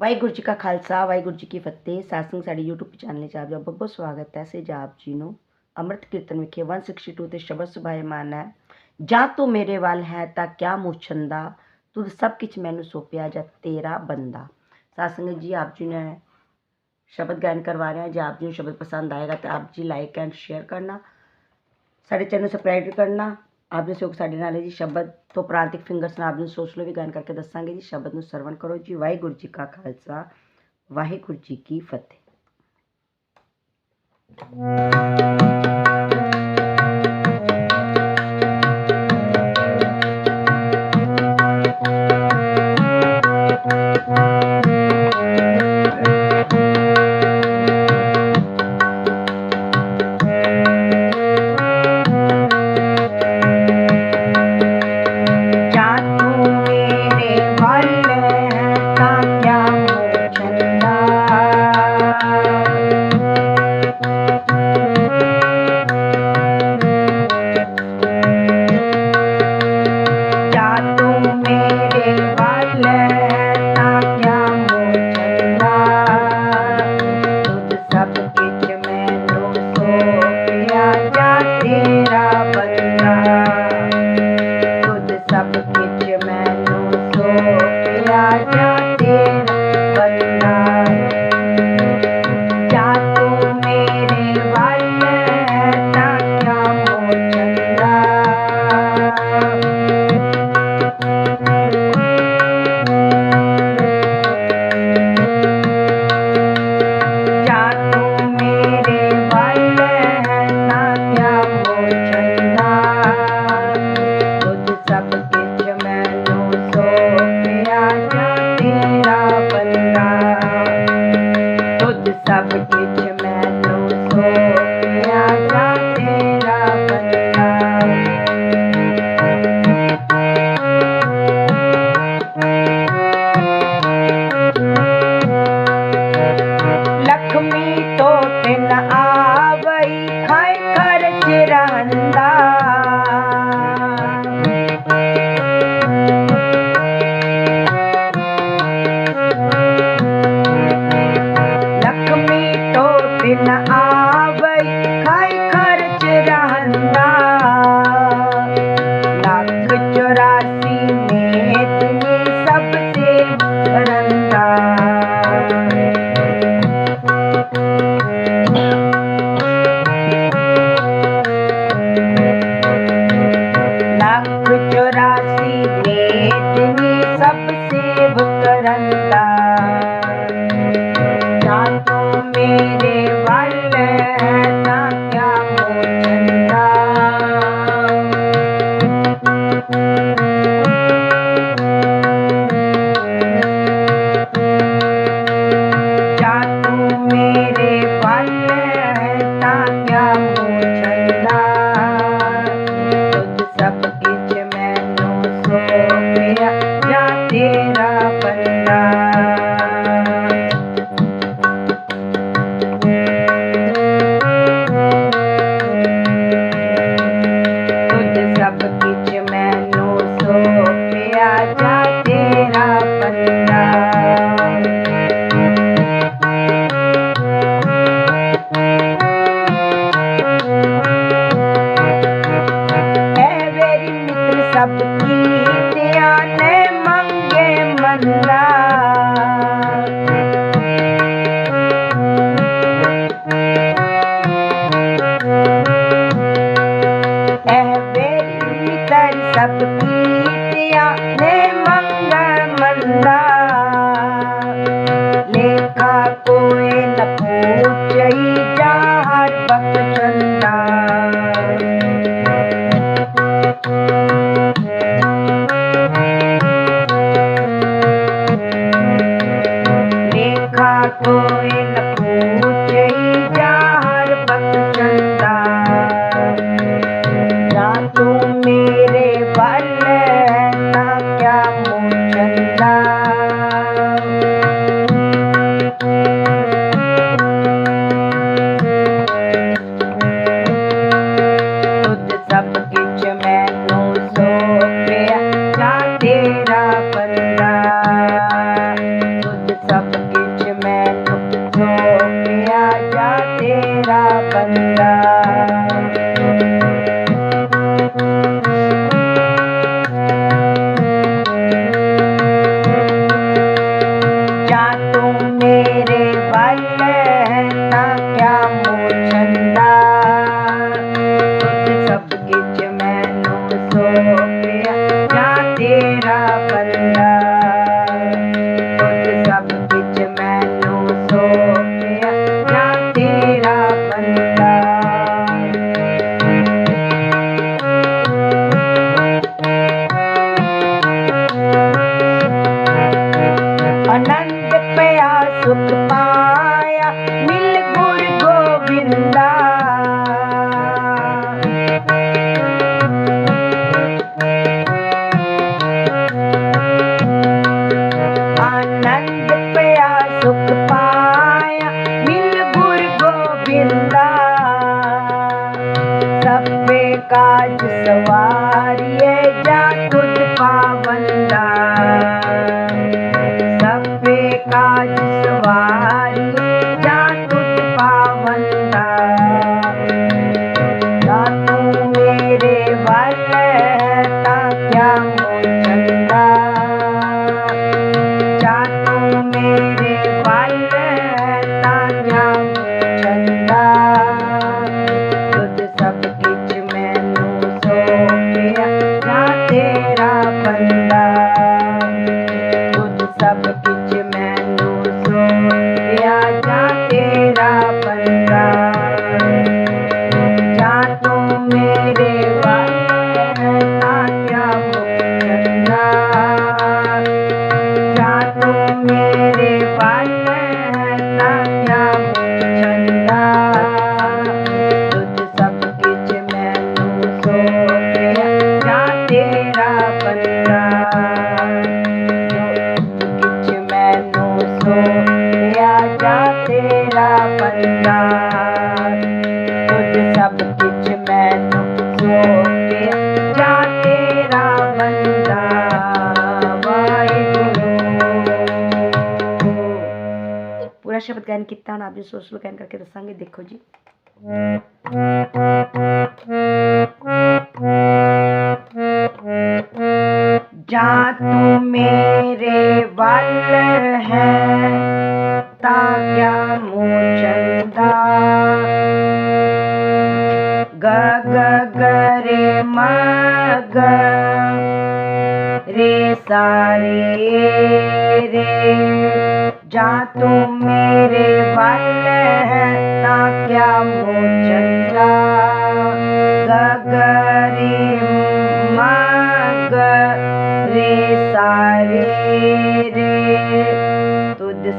ਵਾਹਿਗੁਰੂ ਜੀ ਕਾ ਖਾਲਸਾ, ਵਾਹਿਗੁਰੂ ਜੀ ਕੀ ਫਤਿਹ। ਸਾਸੰਗ ਸਾਡੇ YouTube channel 'ਚ ਆਪ ਜੀ ਬਹੁਤ ਬਹੁਤ ਸਵਾਗਤ ਹੈ। ਸੇ ਜਾਪ ਜੀ ਨੂੰ ਅੰਮ੍ਰਿਤ ਕੀਰਤਨ ਵਿਖੇ 162 ਤੇ ਸ਼ਬਦ ਸੁਭਾਇਮਾਨ ਹੈ। ਜਾਂ ਤੂੰ ਮੇਰੇ ਵੱਲ ਹੈ ਤਾਂ ਕਿਆ ਮੁਛੰਦਾ ਤੂੰ ਸਭ ਕੁਛ ਮੈਨੂੰ ਸੌਂਪਿਆ ਜਾਂ ਤੇਰਾ ਬੰਦਾ। ਸਾਸੰਗ ਜੀ, ਆਪ ਜੀ ਨੇ ਸ਼ਬਦ ਗਾਇਨ ਕਰਵਾ ਰਹੇ ਹਾਂ। ਜੇ ਆਪ ਜੀ ਨੂੰ ਸ਼ਬਦ ਪਸੰਦ ਆਏਗਾ ਤਾਂ ਆਪ ਜੀ ਲਾਈਕ ਐਂਡ ਸ਼ੇਅਰ ਕਰਨਾ। ਸਾਡੇ ਚੈਨਲ ਨੂੰ ਸਬਸਕ੍ਰਾਈਬ ਕਰਨਾ। ਆਪ ਜੀ ਸੋਗ ਸਾਡੇ ਨਾਲ ਹੈ ਜੀ ਸ਼ਬਦ ਤੋਂ ਪ੍ਰਾਂਤਿਕ ਫਿੰਗਰਸ ਨਾਲ ਆਪ ਜੀ ਨੂੰ ਸੋਚ ਲਓ ਵੀ ਗਾਇਨ ਕਰਕੇ ਦੱਸਾਂਗੇ ਜੀ ਸ਼ਬਦ ਨੂੰ ਸਰਵਣ ਕਰੋ ਜੀ ਵਾਹਿਗੁਰੂ ਜੀ ਕਾ ਖਾਲਸਾ ਵਾਹਿਗੁਰੂ ਜੀ ਕੀ ਫਤਿਹ अनंत पया सुख पाया मिल गुरु गोविंदा। आनंद पया सुख पाया मिल गुरु गोविंदा। सब काज सवारिए जा ਬੰਦਾ ਕਿਛ ਮੈਨੂੰ ਸੋਪਿਆ ਜਾ ਤੇਰਾ ਬੰਦਾ ਤੁਝ ਸਭ ਕਿਛ ਮੈਨੂੰ ਸੋਪਿਆ ਜਾ ਤੇਰਾ ਬੰਦਾ ਵਾਹਿਗੁਰੂ ਪੂਰਾ ਸ਼ਬਦ ਗਾਇਨ ਕੀਤਾ ਹੁਣ ਆਪ ਜੀ ਸੋਚ ਲੋ ਗਾਇਨ ਕਰਕੇ ਦੱਸਾਂਗੇ जा तू मेरे बल है ता ताक्या मोचंदा। ग गरे मग, रे सारे रे, जा तुम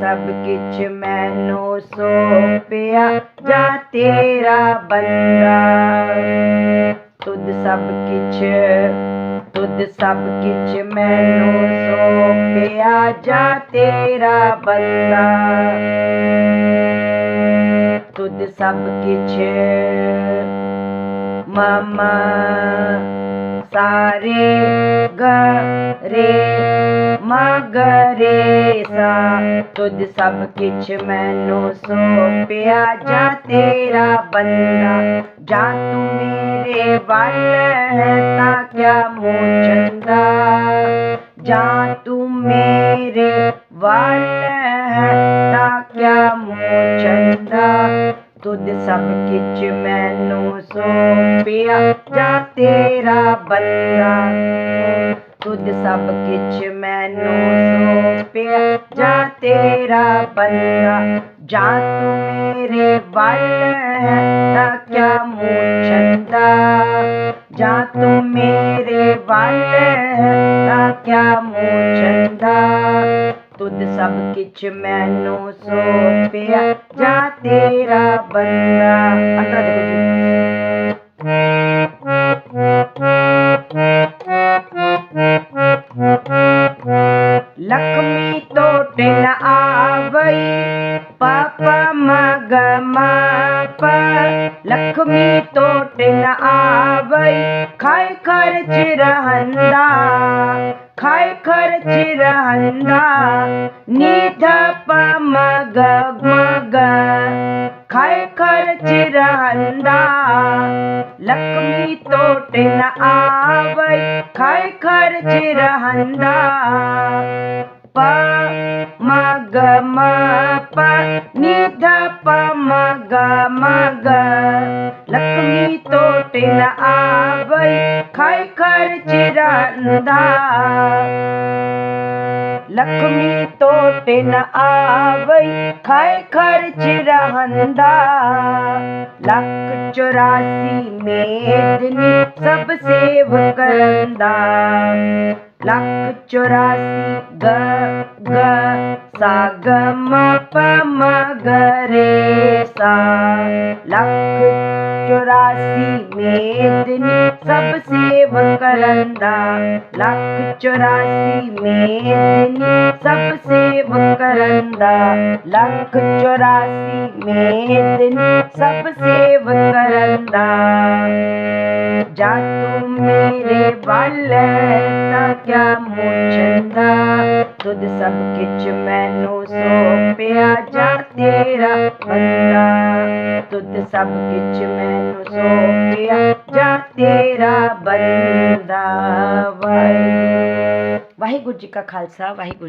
सब किच मैनो सौंपया, जा तेरा बंदा। तुद सब किच तुद सब किच मैनो सौंपया, जा तेरा बंदा। तुद सब किच मामा। सारे ग रे म ग रे सा, तुझ सब किछ मैनू पिया जा तेरा बंदा, जा तू मेरे वाल है, ता क्या मोचंदा जा तू मेरे वाल खुद सब किच मैनू सौंपिया, जा तेरा बंदा। खुद सब किच मैनू सौंपिया, जा तेरा बंदा। जा तू मेरे बल है, ता क्या मुझंदा जा तू मेरे बल है, ता क्या मुझंदा तुद सब किच मैनो सोपिया। जा तेरा बंदा अंतरा देखो जी। लक्ष्मी खाय खर्ची रहंदा लक्ष्मी तोटे न आवै खाय खर्ची रहंदा प मग म प निध प म मग लक्ष्मी तोटे न आवै खाय खर्ची रहंदा લક્ષ્મી તો તેના આવઈ ખાય ખર્ચ રહંદા લખ ચોરાસી મેદની સબ સેવ કરંદા લખ ચોરાસી ગ ગ સા ગ મ પ મ ગ રે સા લખ चौरासी में दिन सब सेव करंदा। चौरासी में दिन सब सेव करंदा। चौरासी में दिन सब सेव जा तू मेरे बल ना क्या मुझंदा तुद सब किच मैनू सो जा तेरा बंदा। ਤੁਧ ਸਭ ਕਿਛ ਮੈਨੂੰ ਸੋਪਿਆ। ਜਾ ਤੇਰਾ ਬੰਦਾ ਵਾਹਿਗੁਰੂ। ਵਾਹਿਗੁਰੂ ਜੀ ਕਾ ਖਾਲਸਾ, ਵਾਹਿਗੁਰੂ ਜੀ